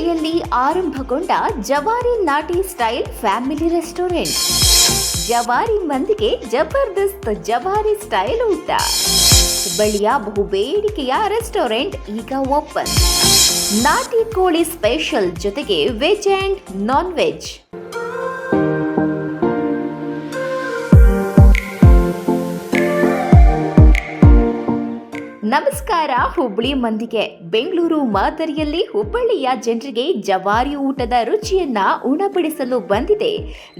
ಹುಬ್ಬಳ್ಳಿಯಲ್ಲಿ ಆರಂಭಗೊಂಡ ಜವಾರಿ ನಾಟಿ ಸ್ಟೈಲ್ ಫ್ಯಾಮಿಲಿ ರೆಸ್ಟೋರೆಂಟ್. ಜವಾರಿ ಮಂದಿಗೆ ಜಬರ್ದಸ್ತ್ ಜವಾರಿ ಸ್ಟೈಲ್ ಊಟ. ಹುಬ್ಬಳ್ಳಿಯ ಬಹುಬೇಡಿಕೆಯ ರೆಸ್ಟೋರೆಂಟ್ ಈಗ ಓಪನ್. ನಾಟಿ ಕೋಳಿ ಸ್ಪೆಷಲ್ ಜೊತೆಗೆ ವೆಜ್ ಆ್ಯಂಡ್ ನಾನ್ ವೆಜ್. ನಮಸ್ಕಾರ ಹುಬ್ಬಳ್ಳಿ ಮಂದಿಗೆ. ಬೆಂಗಳೂರು ಮಾದರಿಯಲ್ಲಿ ಹುಬ್ಬಳ್ಳಿಯ ಜನರಿಗೆ ಜವಾರಿ ಊಟದ ರುಚಿಯನ್ನ ಉಣಬಡಿಸಲು ಬಂದಿದೆ.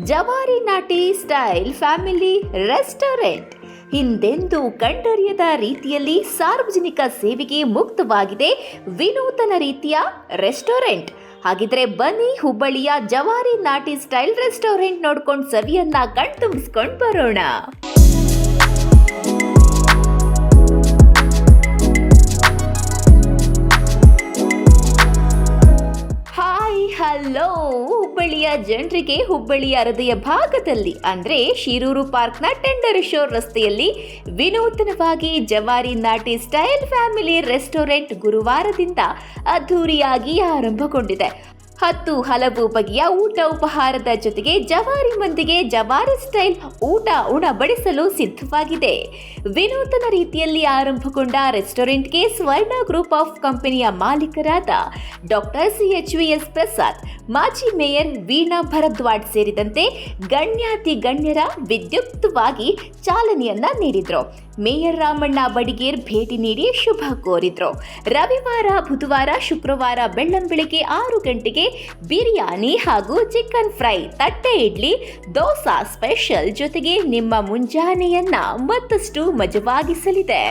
ಜವಾರಿ ನಾಟಿ ಸ್ಟೈಲ್ ಫ್ಯಾಮಿಲಿ ರೆಸ್ಟೋರೆಂಟ್. ಹಿಂದೆಂದೂ ಕಂಡರಿಯದ ರೀತಿಯಲ್ಲಿ ಸಾರ್ವಜನಿಕ ಸೇವೆಗೆ ಮುಕ್ತವಾಗಿದೆ ವಿನೂತನ ರೀತಿಯ ರೆಸ್ಟೋರೆಂಟ್. ಹಾಗಿದ್ರೆ ಬನ್ನಿ ಹುಬ್ಬಳ್ಳಿಯ ಜವಾರಿ ನಾಟಿ ಸ್ಟೈಲ್ ರೆಸ್ಟೋರೆಂಟ್ ನೋಡ್ಕೊಂಡು ಸವಿಯನ್ನ ಕಣ್ತುಂಬಿಸ್ಕೊಂಡು ಬರೋಣ. ಜನರಿಗೆ ಹುಬ್ಬಳ್ಳಿಯ ಹೃದಯ ಭಾಗದಲ್ಲಿ, ಅಂದ್ರೆ ಶಿರೂರು ಪಾರ್ಕ್ನ ಟೆಂಡರ್ ಶೋರ್ ರಸ್ತೆಯಲ್ಲಿ ವಿನೂತನವಾಗಿ ಜವಾರಿ ನಾಟಿ ಸ್ಟೈಲ್ ಫ್ಯಾಮಿಲಿ ರೆಸ್ಟೋರೆಂಟ್ ಗುರುವಾರದಿಂದ ಅದ್ಧೂರಿಯಾಗಿ ಆರಂಭಗೊಂಡಿದೆ. ಹತ್ತು ಹಲವು ಬಗೆಯ ಊಟ ಉಪಹಾರದ ಜೊತೆಗೆ ಜವಾರಿ ಮಂದಿಗೆ ಜವಾರಿ ಸ್ಟೈಲ್ ಊಟ ಉಣಬಡಿಸಲು ಸಿದ್ಧವಾಗಿದೆ. ವಿನೂತನ ರೀತಿಯಲ್ಲಿ ಆರಂಭಗೊಂಡ ರೆಸ್ಟೋರೆಂಟ್ಗೆ ಸ್ವರ್ಣ ಗ್ರೂಪ್ ಆಫ್ ಕಂಪನಿಯ ಮಾಲೀಕರಾದ doctor C H V S Prasad, ಮಾಜಿ ಮೇಯರ್ ವೀಣಾ ಭರದ್ವಾಡ್ ಸೇರಿದಂತೆ ಗಣ್ಯಾತಿ ಗಣ್ಯರ ವಿದ್ಯುಕ್ತವಾಗಿ ಚಾಲನೆಯನ್ನ ನೀಡಿದರು. ಮೇಯರ್ ರಾಮಣ್ಣ ಬಡಿಗೇರ್ ಭೇಟಿ ನೀಡಿ ಶುಭ ಕೋರಿದ್ರು. ರವಿವಾರ, ಬುಧವಾರ, ಶುಕ್ರವಾರ ಬೆಳ್ಳಂಬೆಳಗ್ಗೆ ಆರು ಗಂಟೆಗೆ ಬಿರಿಯಾನಿ ಹಾಗೂ ಚಿಕನ್ ಫ್ರೈ, ತಟ್ಟೆ ಇಡ್ಲಿ, ದೋಸಾ ಸ್ಪೆಷಲ್ ಜೊತೆಗೆ ನಿಮ್ಮ ಮುಂಜಾನೆಯನ್ನ ಮತ್ತಷ್ಟು ಮಜವಾಗಿಸಲಿದೆ.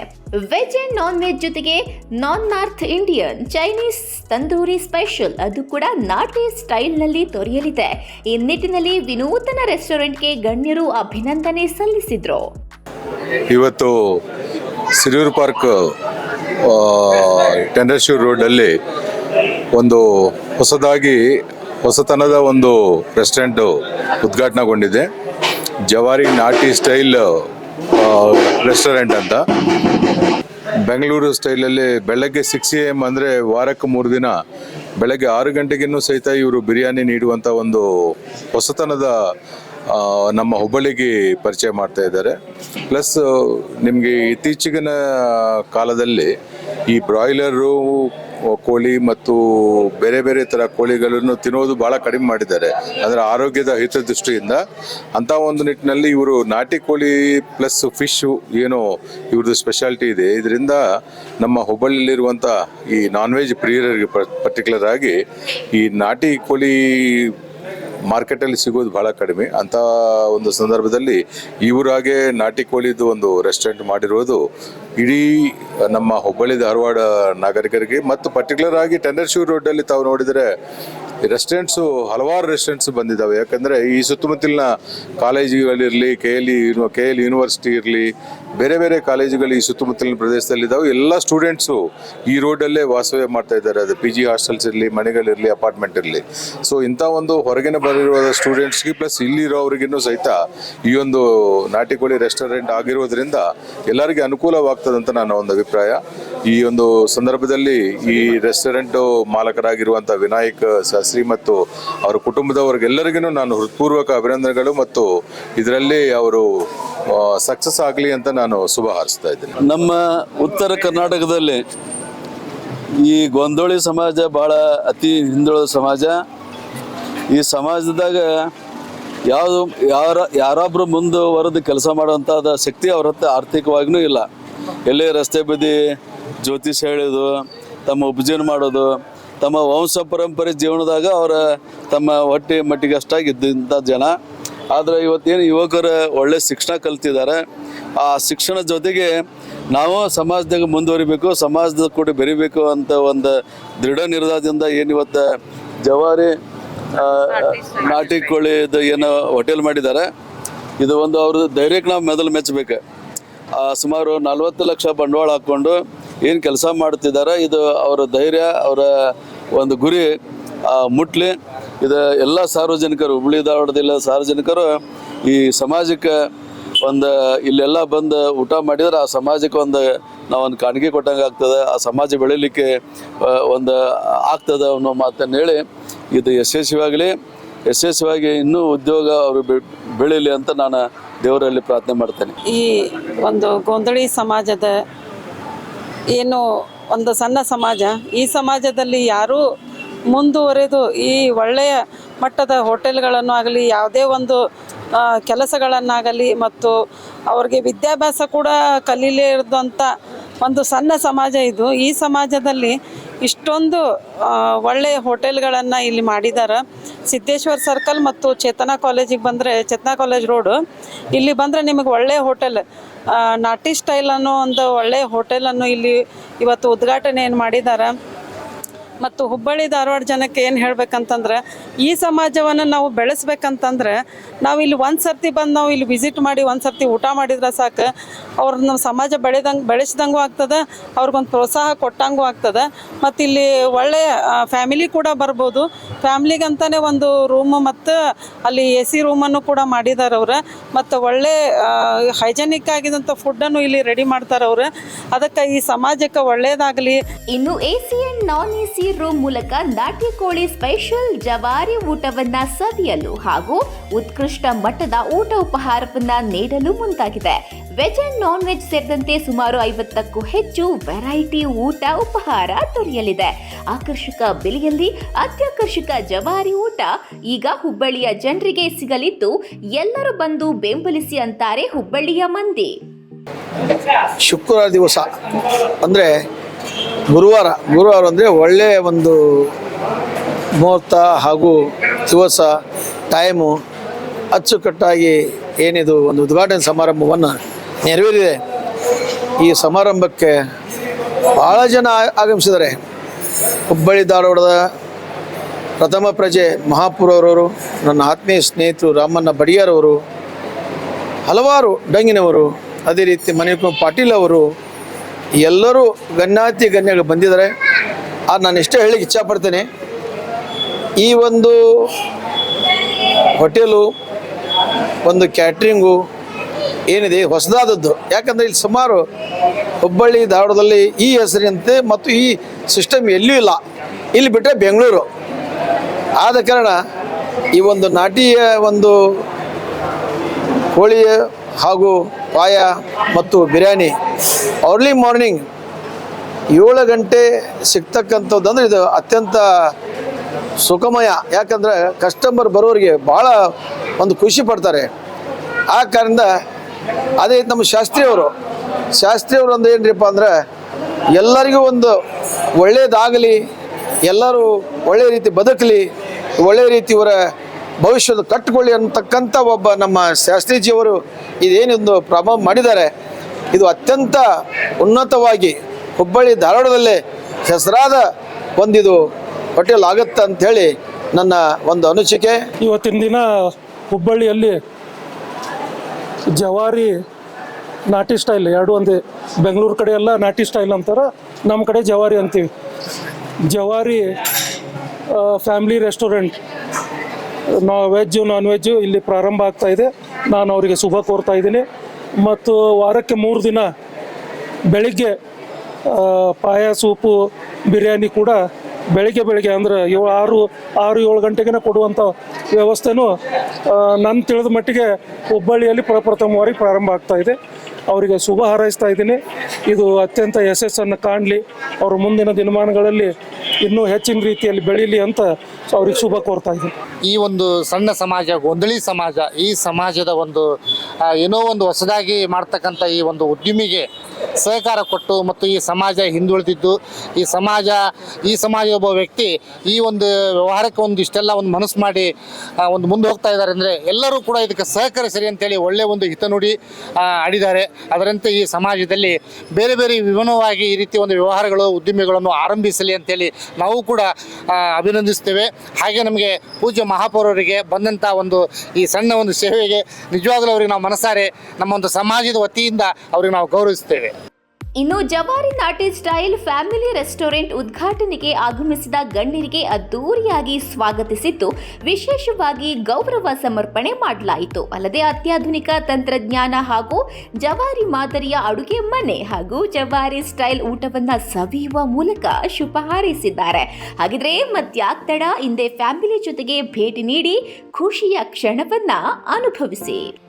ವೆಜ್ ಅಂಡ್ ನಾನ್ ವೆಜ್ ಜೊತೆಗೆ non north Indian Chinese tandoori special ಅದು ಕೂಡ ನಾಟಿ ಸ್ಟೈಲ್ನಲ್ಲಿ ದೊರೆಯಲಿದೆ. ಈ ನಿಟ್ಟಿನಲ್ಲಿ ವಿನೂತನ ರೆಸ್ಟೋರೆಂಟ್ಗೆ ಗಣ್ಯರು ಅಭಿನಂದನೆ ಸಲ್ಲಿಸಿದ್ರು. ಇವತ್ತು ಸಿರೂರು ಪಾರ್ಕ್ ಟೆಂಡರ್ಶೂರ್ ರೋಡಲ್ಲಿ ಒಂದು ಹೊಸದಾಗಿ, ಹೊಸತನದ ಒಂದು ರೆಸ್ಟೋರೆಂಟು ಉದ್ಘಾಟನೆಗೊಂಡಿದೆ. ಜವಾರಿ ನಾಟಿ ಸ್ಟೈಲ್ ರೆಸ್ಟೋರೆಂಟ್ ಅಂತ. ಬೆಂಗಳೂರು ಸ್ಟೈಲಲ್ಲಿ ಬೆಳಗ್ಗೆ ಸಿಕ್ಸ್ ಎ ಎಂ ಅಂದರೆ ವಾರಕ್ಕೆ ಮೂರು ದಿನ, ಬೆಳಗ್ಗೆ ಆರು ಗಂಟೆಗಿನ್ನೂ ಸಹಿತ ಇವರು ಬಿರಿಯಾನಿ ನೀಡುವಂಥ ಒಂದು ಹೊಸತನದ ನಮ್ಮ ಹುಬ್ಬಳ್ಳಿಗೆ ಪರಿಚಯ ಮಾಡ್ತಾ ಇದ್ದಾರೆ. ಪ್ಲಸ್, ನಿಮಗೆ ಇತ್ತೀಚಿನ ಕಾಲದಲ್ಲಿ ಈ ಬ್ರಾಯ್ಲರು ಕೋಳಿ ಮತ್ತು ಬೇರೆ ಬೇರೆ ಥರ ಕೋಳಿಗಳನ್ನು ತಿನ್ನೋದು ಭಾಳ ಕಡಿಮೆ ಮಾಡಿದ್ದಾರೆ. ಅಂದರೆ ಆರೋಗ್ಯದ ಹಿತದೃಷ್ಟಿಯಿಂದ. ಅಂಥ ಒಂದು ನಿಟ್ಟಿನಲ್ಲಿ ಇವರು ನಾಟಿ ಕೋಳಿ ಪ್ಲಸ್ ಫಿಶ್ಶು ಏನೋ ಇವ್ರದ್ದು ಸ್ಪೆಷಾಲಿಟಿ ಇದೆ. ಇದರಿಂದ ನಮ್ಮ ಹುಬ್ಬಳ್ಳಿಯಲ್ಲಿರುವಂಥ ಈ ನಾನ್ ವೆಜ್ ಪ್ರಿಯರಿಗೆ ಪರ್ಟಿಕ್ಯುಲರ್ ಆಗಿ ಈ ನಾಟಿ ಕೋಳಿ ಮಾರ್ಕೆಟಲ್ಲಿ ಸಿಗೋದು ಬಹಳ ಕಡಿಮೆ. ಅಂತ ಒಂದು ಸಂದರ್ಭದಲ್ಲಿ ಇವರಾಗೆ ನಾಟಿ ಕೋಳಿದು ಒಂದು ರೆಸ್ಟೋರೆಂಟ್ ಮಾಡಿರೋದು ಇಡೀ ನಮ್ಮ ಹುಬ್ಬಳ್ಳಿ ಧಾರವಾಡ ನಾಗರಿಕರಿಗೆ ಮತ್ತು ಪರ್ಟಿಕ್ಯುಲರ್ ಆಗಿ ಟೆಂಡರ್ಶ್ಯೂ ರೋಡಲ್ಲಿ ತಾವು ನೋಡಿದರೆ ರೆಸ್ಟೋರೆಂಟ್ಸು ಹಲವಾರು ರೆಸ್ಟೋರೆಂಟ್ಸ್ ಬಂದಿದ್ದಾವೆ. ಯಾಕಂದರೆ ಈ ಸುತ್ತಮುತ್ತಲಿನ ಕಾಲೇಜುಗಳಿರಲಿ K L K L university ಇರಲಿ, ಬೇರೆ ಬೇರೆ ಕಾಲೇಜುಗಳು ಈ ಸುತ್ತಮುತ್ತಲಿನ ಪ್ರದೇಶದಲ್ಲಿದ್ದಾವೆ. ಎಲ್ಲ ಸ್ಟೂಡೆಂಟ್ಸು ಈ ರೋಡಲ್ಲೇ ವಾಸವ್ಯ ಮಾಡ್ತಾ ಇದ್ದಾರೆ. ಅದು ಪಿ ಜಿ ಹಾಸ್ಟೆಲ್ಸ್ ಇರಲಿ, ಮನೆಗಳಿರಲಿ ಅಪಾರ್ಟ್ಮೆಂಟ್ ಇರಲಿ. ಸೊ ಇಂಥ ಒಂದು ಹೊರಗಿನ ಬರಿರುವ ಸ್ಟೂಡೆಂಟ್ಸ್ಗೆ ಪ್ಲಸ್ ಇಲ್ಲಿರೋರಿಗೂ ಸಹಿತ ಈ ಒಂದು ನಾಟಿ ಕೋಳಿ ರೆಸ್ಟೋರೆಂಟ್ ಆಗಿರೋದ್ರಿಂದ ಎಲ್ಲರಿಗೆ ಅನುಕೂಲವಾಗ್ತದಂತ ನನ್ನ ಒಂದು ಅಭಿಪ್ರಾಯ. ಈ ಒಂದು ಸಂದರ್ಭದಲ್ಲಿ ಈ ರೆಸ್ಟೋರೆಂಟ್ ಮಾಲಕರಾಗಿರುವಂತಹ ವಿನಾಯಕ್ ಶಾಸ್ತ್ರಿ ಮತ್ತು ಅವರ ಕುಟುಂಬದವರಿಗೆಲ್ಲರಿಗೂ ನಾನು ಹೃತ್ಪೂರ್ವಕ ಅಭಿನಂದನೆಗಳು ಮತ್ತು ಇದರಲ್ಲಿ ಅವರು ಸಕ್ಸಸ್ ಆಗಲಿ ಅಂತ ನಾನು ಶುಭ ಹಾರಿಸ್ತಾ ಇದ್ದೇನೆ. ನಮ್ಮ ಉತ್ತರ ಕರ್ನಾಟಕದಲ್ಲಿ ಈ ಗೊಂದೋಳಿ ಸಮಾಜ ಭಾಳ ಅತಿ ಹಿಂದುಳಿದ ಸಮಾಜ. ಈ ಸಮಾಜದಾಗ ಯಾವುದು, ಯಾರ ಯಾರೊಬ್ಬರು ಮುಂದುವರೆದು ಕೆಲಸ ಮಾಡುವಂಥದ್ದು ಶಕ್ತಿ ಅವ್ರ ಹತ್ರ ಆರ್ಥಿಕವಾಗಿಯೂ ಇಲ್ಲ. ಎಲ್ಲೇ ರಸ್ತೆ ಬದಿ ಜ್ಯೋತಿಷ್ ಹೇಳೋದು ತಮ್ಮ ಉಪಜೀವನ ಮಾಡೋದು, ತಮ್ಮ ವಂಶ ಪರಂಪರೆ ಜೀವನದಾಗ ಅವರ ತಮ್ಮ ಹೊಟ್ಟೆ ಮಟ್ಟಿಗೆ ಅಷ್ಟಾಗಿದ್ದಂಥ ಜನ. ಆದರೆ ಇವತ್ತೇನು ಯುವಕರು ಒಳ್ಳೆ ಶಿಕ್ಷಣ ಕಲ್ತಿದ್ದಾರೆ. ಆ ಶಿಕ್ಷಣ ಜೊತೆಗೆ ನಾವು ಸಮಾಜದಾಗ ಮುಂದುವರಿಬೇಕು, ಸಮಾಜದ ಕೂಡ ಬೆರಿಬೇಕು ಅಂತ ಒಂದು ದೃಢ ನಿರ್ಧಾರದಿಂದ ಏನು ಇವತ್ತು ಜವಾರಿ ನಾಟಿ ಕೋಳಿದು ಏನು ಹೋಟೆಲ್ ಮಾಡಿದ್ದಾರೆ. ಇದು ಒಂದು ಅವ್ರದ್ದು ಧೈರ್ಯಕ್ಕೆ ನಾವು ಮೊದಲು ಮೆಚ್ಚಬೇಕು. ಸುಮಾರು ನಲ್ವತ್ತು ಲಕ್ಷ ಬಂಡವಾಳ ಹಾಕ್ಕೊಂಡು ಏನು ಕೆಲಸ ಮಾಡ್ತಿದ್ದಾರೆ ಇದು ಅವರ ಧೈರ್ಯ, ಅವರ ಒಂದು ಗುರಿ ಮುಟ್ಲಿ. ಇದು ಎಲ್ಲ ಸಾರ್ವಜನಿಕರು, ಹುಬ್ಳಿ ಧಾರವಾಡದಿಲ್ಲ ಸಾರ್ವಜನಿಕರು ಈ ಸಮಾಜಕ್ಕೆ ಒಂದು, ಇಲ್ಲೆಲ್ಲ ಬಂದು ಊಟ ಮಾಡಿದ್ರೆ ಆ ಸಮಾಜಕ್ಕೆ ಒಂದು ನಾವೊಂದು ಕಾಣಿಕೆ ಕೊಟ್ಟಂಗೆ ಆಗ್ತದೆ. ಆ ಸಮಾಜ ಬೆಳೀಲಿಕ್ಕೆ ಒಂದು ಆಗ್ತದೆ ಅನ್ನೋ ಮಾತನ್ನು ಹೇಳಿ ಇದು ಯಶಸ್ವಿಯಾಗಲಿ. ಯಶಸ್ವಿಯಾಗಿ ಇನ್ನೂ ಉದ್ಯೋಗ ಅವರು ಬೆಳೀಲಿ ಅಂತ ನಾನು ದೇವರಲ್ಲಿ ಪ್ರಾರ್ಥನೆ ಮಾಡ್ತೇನೆ. ಈ ಒಂದು ಗೊಂದಳಿ ಸಮಾಜದ ಏನು ಒಂದು ಸಣ್ಣ ಸಮಾಜ, ಈ ಸಮಾಜದಲ್ಲಿ ಯಾರೂ ಮುಂದುವರೆದು ಈ ಒಳ್ಳೆಯ ಮಟ್ಟದ ಹೋಟೆಲ್ಗಳನ್ನು ಆಗಲಿ, ಯಾವುದೇ ಒಂದು ಕೆಲಸಗಳನ್ನಾಗಲಿ ಮತ್ತು ಅವ್ರಿಗೆ ವಿದ್ಯಾಭ್ಯಾಸ ಕೂಡ ಕಲೀಲೇ ಇರದಂಥ ಒಂದು ಸಣ್ಣ ಸಮಾಜ ಇದು. ಈ ಸಮಾಜದಲ್ಲಿ ಇಷ್ಟೊಂದು ಒಳ್ಳೆಯ ಹೋಟೆಲ್ಗಳನ್ನು ಇಲ್ಲಿ ಮಾಡಿದ್ದಾರೆ ಸಿದ್ದೇಶ್ವರ್ ಸರ್ಕಲ್ ಮತ್ತು ಚೇತನಾ ಕಾಲೇಜಿಗೆ ಬಂದರೆ, ಚೇತನಾ ಕಾಲೇಜ್ ರೋಡು, ಇಲ್ಲಿ ಬಂದರೆ ನಿಮಗೆ ಒಳ್ಳೆಯ ಹೋಟೆಲ್. ನಾಟಿ ಸ್ಟೈಲ್ ಅನ್ನೋ ಒಂದು ಒಳ್ಳೆಯ ಹೋಟೆಲನ್ನು ಇಲ್ಲಿ ಇವತ್ತು ಉದ್ಘಾಟನೆಯನ್ನು ಮಾಡಿದ್ದಾರೆ ಮತ್ತು ಹುಬ್ಬಳ್ಳಿ ಧಾರವಾಡ ಜನಕ್ಕೆ ಏನು ಹೇಳ್ಬೇಕಂತಂದ್ರೆ, ಈ ಸಮಾಜವನ್ನು ನಾವು ಬೆಳೆಸ್ಬೇಕಂತಂದ್ರೆ, ನಾವು ಇಲ್ಲಿ ಒಂದು ಸರ್ತಿ ಬಂದು ನಾವು ಇಲ್ಲಿ ವಿಸಿಟ್ ಮಾಡಿ ಒಂದು ಸರ್ತಿ ಊಟ ಮಾಡಿದ್ರೆ ಸಾಕು. ಅವ್ರನ್ನ ಸಮಾಜ ಬೆಳೆದಂಗೆ, ಬೆಳೆಸ್ದಂಗೂ ಆಗ್ತದೆ, ಅವ್ರಿಗೊಂದು ಪ್ರೋತ್ಸಾಹ ಕೊಟ್ಟಂಗೂ ಆಗ್ತದೆ. ಮತ್ತು ಇಲ್ಲಿ ಒಳ್ಳೆಯ ಫ್ಯಾಮಿಲಿ ಕೂಡ ಬರ್ಬೋದು. ಫ್ಯಾಮ್ಲಿಗಂತಾನೆ ಒಂದು ರೂಮ್ ಮತ್ತು ಅಲ್ಲಿ ಎ ಸಿ ರೂಮನ್ನು ಕೂಡ ಮಾಡಿದ್ದಾರೆ ಅವ್ರು. ಮತ್ತು ಒಳ್ಳೆ ಹೈಜೆನಿಕ್ ಆಗಿದಂಥ ಫುಡ್ಡನ್ನು ಇಲ್ಲಿ ರೆಡಿ ಮಾಡ್ತಾರೆ ಅವ್ರು. ಅದಕ್ಕೆ ಈ ಸಮಾಜಕ್ಕೆ ಒಳ್ಳೆಯದಾಗಲಿ ಇನ್ನು ಸಿ ಆ್ಯಂಡ್ ನಾನ್ ರೂಮ್ ಮೂಲಕ ನಾಟಿ ಕೋಳಿ ಸ್ಪೆಷಲ್ ಜವಾರಿ ಊಟವನ್ನ ಸವಿಯಲು ಹಾಗೂ ಉತ್ಕೃಷ್ಟ ಮಟ್ಟದ ಊಟ ಉಪಹಾರವನ್ನ ನೀಡಲು ಮುಂದಾಗಿದೆ. ವೆಜ್ ಅಂಡ್ ನಾನ್ ವೆಜ್ ಸೇರಿದಂತೆ ಸುಮಾರು ಐವತ್ತಕ್ಕೂ ಹೆಚ್ಚು ವೆರೈಟಿ ಊಟ ಉಪಹಾರ ದೊರೆಯಲಿದೆ. ಆಕರ್ಷಕ ಬೆಲೆಯಲ್ಲಿ ಅತ್ಯಾಕರ್ಷಕ ಜವಾರಿ ಊಟ ಈಗ ಹುಬ್ಬಳ್ಳಿಯ ಜನರಿಗೆ ಸಿಗಲಿದ್ದು, ಎಲ್ಲರೂ ಬಂದು ಬೆಂಬಲಿಸಿ ಅಂತಾರೆ ಹುಬ್ಬಳ್ಳಿಯ ಮಂದಿ. ಶುಕ್ರವಾರ ದಿವಸ ಅಂದರೆ ಗುರುವಾರ ಗುರುವಾರ ಅಂದರೆ ಒಳ್ಳೆಯ ಒಂದು ಮುಹೂರ್ತ ಹಾಗೂ ದಿವಸ ಟೈಮು ಅಚ್ಚುಕಟ್ಟಾಗಿ ಏನಿದು ಒಂದು ಉದ್ಘಾಟನೆ ಸಮಾರಂಭವನ್ನು ನೆರವೇರಿದೆ. ಈ ಸಮಾರಂಭಕ್ಕೆ ಭಾಳ ಜನ ಆಗಮಿಸಿದ್ದಾರೆ. ಹುಬ್ಬಳ್ಳಿ ಧಾರವಾಡದ ಪ್ರಥಮ ಪ್ರಜೆ ಮಹಾಪುರವರವರು ನನ್ನ ಆತ್ಮೀಯ ಸ್ನೇಹಿತರು ರಾಮಣ್ಣ ಬಡಿಯಾರವರು ಹಲವಾರು ಡಂಗಿನವರು, ಅದೇ ರೀತಿ ಮಣಿಕುಮಾರ್ ಪಾಟೀಲ್ ಅವರು ಎಲ್ಲರೂ ಗಣ್ಯಾತಿ ಗಣ್ಯಗಳು ಬಂದಿದ್ದಾರೆ. ಆ ನಾನು ಇಷ್ಟೇ ಹೇಳಲಿಕ್ಕೆ ಇಚ್ಛಪಡ್ತೇನೆ, ಈ ಒಂದು ಹೋಟೆಲು, ಒಂದು ಕ್ಯಾಟ್ರಿಂಗು ಏನಿದೆ, ಹೊಸದಾದದ್ದು. ಯಾಕಂದರೆ ಇಲ್ಲಿ ಸುಮಾರು ಹುಬ್ಬಳ್ಳಿ, ಧಾರವಾಡದಲ್ಲಿ ಈ ಹೆಸರಿನಂತೆ ಮತ್ತು ಈ ಸಿಸ್ಟಮ್ ಎಲ್ಲೂ ಇಲ್ಲ. ಇಲ್ಲಿ ಬಿಟ್ಟರೆ ಬೆಂಗಳೂರು. ಆದ ಕಾರಣ ಈ ಒಂದು ನಾಟಿಯ ಒಂದು ಕೋಳಿ ಹಾಗೂ ಪಾಯ ಮತ್ತು ಬಿರಿಯಾನಿ. ಅರ್ಲಿ ಮಾರ್ನಿಂಗ್ ಏಳು ಗಂಟೆ ಸಿಗ್ತಕ್ಕಂಥದ್ದು ಅಂದರೆ ಇದು ಅತ್ಯಂತ ಸುಖಮಯ. ಯಾಕಂದರೆ ಕಸ್ಟಮರ್ ಬರೋರಿಗೆ ಭಾಳ ಒಂದು ಖುಷಿ ಪಡ್ತಾರೆ. ಆ ಕಾರಣದಿಂದ ಅದೇ ನಮ್ಮ ಶಾಸ್ತ್ರಿಯವರು ಶಾಸ್ತ್ರಿಯವರು ಅಂದ್ರೆ ಏನ್ರಿಪ್ಪ ಅಂದ್ರೆ ಎಲ್ಲರಿಗೂ ಒಂದು ಒಳ್ಳೆಯದಾಗಲಿ ಎಲ್ಲರೂ ಒಳ್ಳೆಯ ರೀತಿ ಬದುಕಲಿ ಒಳ್ಳೆಯ ರೀತಿ ಇವರ ಭವಿಷ್ಯದ ಕಟ್ಟಿಕೊಳ್ಳಿ ಅಂತಕ್ಕಂಥ ಒಬ್ಬ ನಮ್ಮ ಶಾಸ್ತ್ರೀಜಿಯವರು ಇದೇನೊಂದು ಪ್ರಾರಂಭ ಮಾಡಿದ್ದಾರೆ. ಇದು ಅತ್ಯಂತ ಉನ್ನತವಾಗಿ ಹುಬ್ಬಳ್ಳಿ ಧಾರವಾಡದಲ್ಲೇ ಹೆಸರಾದ ಒಂದಿದು ಹೋಟೆಲ್ ಆಗುತ್ತೆ ಅಂಥೇಳಿ ನನ್ನ ಒಂದು ಅನಿಸಿಕೆ. ಇವತ್ತಿನ ದಿನ ಹುಬ್ಬಳ್ಳಿಯಲ್ಲಿ ಜವಾರಿ ನಾಟಿ ಸ್ಟೈಲ್, ಎರಡು ಒಂದೇ ಬೆಂಗಳೂರು ಕಡೆ ಎಲ್ಲ ನಾಟಿ ಸ್ಟೈಲ್ ಅಂತಾರೆ, ನಮ್ಮ ಕಡೆ ಜವಾರಿ ಅಂತೀವಿ. Jawari family restaurant veg non veg ಇಲ್ಲಿ ಪ್ರಾರಂಭ ಆಗ್ತಾ ಇದೆ. ನಾನು ಅವರಿಗೆ ಶುಭ ಕೋರ್ತಾ ಇದ್ದೀನಿ. ಮತ್ತು ವಾರಕ್ಕೆ ಮೂರು ದಿನ ಬೆಳಿಗ್ಗೆ ಪಾಯ, ಸೂಪು, ಬಿರಿಯಾನಿ ಕೂಡ ಬೆಳಿಗ್ಗೆ ಬೆಳಿಗ್ಗೆ ಅಂದ್ರೆ ಏಳು, ಆರು ಆರು, ಏಳು ಗಂಟೆಗೆ ಕೊಡುವಂಥ ವ್ಯವಸ್ಥೆನೂ ನನ್ನ ತಿಳಿದ ಮಟ್ಟಿಗೆ ಹುಬ್ಬಳ್ಳಿಯಲ್ಲಿ ಪ್ರಪ್ರಥಮವಾಗಿ ಪ್ರಾರಂಭ ಆಗ್ತಾ ಇದೆ. ಅವರಿಗೆ ಶುಭ ಹಾರೈಸ್ತಾ ಇದ್ದೀನಿ. ಇದು ಅತ್ಯಂತ ಯಶಸ್ಸನ್ನು ಕಾಣಲಿ. ಅವರು ಮುಂದಿನ ದಿನಮಾನಗಳಲ್ಲಿ ಇನ್ನೂ ಹೆಚ್ಚಿನ ರೀತಿಯಲ್ಲಿ ಬೆಳೀಲಿ ಅಂತ ಅವ್ರಿಗೆ ಶುಭ ಕೋರ್ತಾ ಇದ್ದೀನಿ. ಈ ಒಂದು ಸಣ್ಣ ಸಮಾಜ, ಗೊಂದಳಿ ಸಮಾಜ, ಈ ಸಮಾಜದ ಒಂದು ಏನೋ ಒಂದು ಹೊಸದಾಗಿ ಮಾಡ್ತಕ್ಕಂಥ ಈ ಒಂದು ಉದ್ಯಮಿಗೆ ಸಹಕಾರ ಕೊಟ್ಟು ಮತ್ತು ಈ ಸಮಾಜ ಹಿಂದುಳಿದಿದ್ದು, ಈ ಸಮಾಜ ಈ ಸಮಾಜ ಒಬ್ಬ ವ್ಯಕ್ತಿ ಈ ಒಂದು ವ್ಯವಹಾರಕ್ಕೆ ಒಂದು ಇಷ್ಟೆಲ್ಲ ಒಂದು ಮನಸ್ಸು ಮಾಡಿ ಒಂದು ಮುಂದೆ ಹೋಗ್ತಾ ಇದ್ದಾರೆ ಅಂದರೆ ಎಲ್ಲರೂ ಕೂಡ ಇದಕ್ಕೆ ಸಹಕರಿಸರಿ ಅಂತೇಳಿ ಒಳ್ಳೆಯ ಒಂದು ಹಿತನುಡಿ ಆಡಿದ್ದಾರೆ. ಅದರಂತೆ ಈ ಸಮಾಜದಲ್ಲಿ ಬೇರೆ ಬೇರೆ ವಿಭಿನ್ನವಾಗಿ ಈ ರೀತಿ ಒಂದು ವ್ಯವಹಾರಗಳು, ಉದ್ದಿಮೆಗಳನ್ನು ಆರಂಭಿಸಲಿ ಅಂತೇಳಿ ನಾವು ಕೂಡ ಅಭಿನಂದಿಸ್ತೇವೆ. ಹಾಗೆ ನಮಗೆ ಪೂಜ್ಯ ಮಹಾಪೌರರಿಗೆ ಬಂದಂಥ ಒಂದು ಈ ಸಣ್ಣ ಒಂದು ಸೇವೆಗೆ ನಿಜವಾಗಲೂ ಅವರಿಗೆ ನಾವು ಮನಸಾರೆ. ನಮ್ಮ ಒಂದು ಸಮಾಜದ ವತಿಯಿಂದ ಅವ್ರಿಗೆ ನಾವು ಗೌರವಿಸ್ತೇವೆ. ಇನ್ನು ಜವಾರಿ ನಾಟಿ ಸ್ಟೈಲ್ ಫ್ಯಾಮಿಲಿ ರೆಸ್ಟೋರೆಂಟ್ ಉದ್ಘಾಟನೆಗೆ ಆಗಮಿಸಿದ ಗಣ್ಯರಿಗೆ ಅದ್ದೂರಿಯಾಗಿ ಸ್ವಾಗತಿಸಿದ್ದು, ವಿಶೇಷವಾಗಿ ಗೌರವ ಸಮರ್ಪಣೆ ಮಾಡಲಾಯಿತು. ಅಲ್ಲದೆ ಅತ್ಯಾಧುನಿಕ ತಂತ್ರಜ್ಞಾನ ಹಾಗೂ ಜವಾರಿ ಮಾದರಿಯ ಅಡುಗೆ ಮನೆ ಹಾಗೂ ಜವಾರಿ ಸ್ಟೈಲ್ ಊಟವನ್ನ ಸವಿಯುವ ಮೂಲಕ ಶುಭ ಹಾರೈಸಿದ್ದಾರೆ. ಹಾಗಿದ್ರೆ ಮತ್ಯಾಕ್ತಡ ಹಿಂದೆ ಫ್ಯಾಮಿಲಿ ಜೊತೆಗೆ ಭೇಟಿ ನೀಡಿ ಖುಷಿಯ ಕ್ಷಣವನ್ನ ಅನುಭವಿಸಿ.